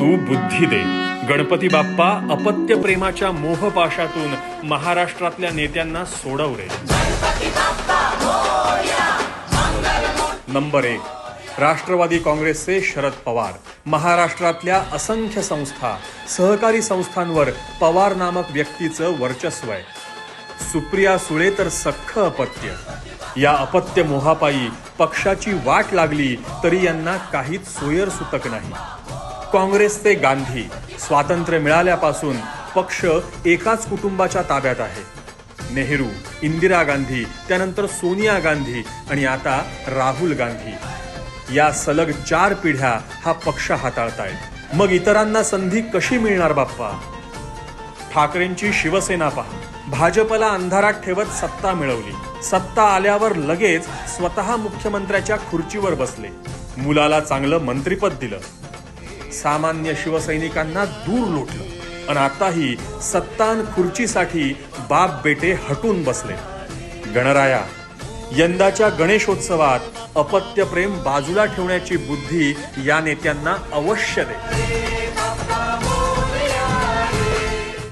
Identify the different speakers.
Speaker 1: तू बुद्धी दे. गणपती बाप्पा अपत्य प्रेमाच्या मोहपाशातून महाराष्ट्रातल्या नेत्यांना सोडव रे नंबर एक. राष्ट्रवादी काँग्रेसचे शरद पवार. महाराष्ट्रातल्या असंख्य संस्था सहकारी संस्थांवर पवार नामक व्यक्तीचं वर्चस्व आहे. सुप्रिया सुळे तर सख्ख अपत्य. या अपत्य मोहापायी पक्षाची वाट लागली तरी यांना काहीच सोयर सुतक नाही. काँग्रेसचे गांधी. स्वातंत्र्य मिळाल्यापासून पक्ष एकाच कुटुंबाच्या ताब्यात आहे. नेहरू इंदिरा गांधी त्यानंतर सोनिया गांधी आणि आता राहुल गांधी. या सलग चार पिढ्या हा पक्ष हाताळतायत. मग इतरांना संधी कशी मिळणार बाप्पा? ठाकरेंची शिवसेना पहा. भाजपला अंधारात ठेवत सत्ता मिळवली. सत्ता आल्यावर लगेच स्वतः मुख्यमंत्र्याच्या खुर्चीवर बसले. मुलाला चांगलं मंत्रिपद दिलं. सामान्य शिवसैनिकांना दूर लोटलं. आणि आताही सत्तान खुर्चीसाठी बाप बेटे हटून बसले. गणराया यंदाच्या गणेशोत्सवात अपत्यप्रेम बाजूला ठेवण्याची बुद्धी या नेत्यांना अवश्य दे.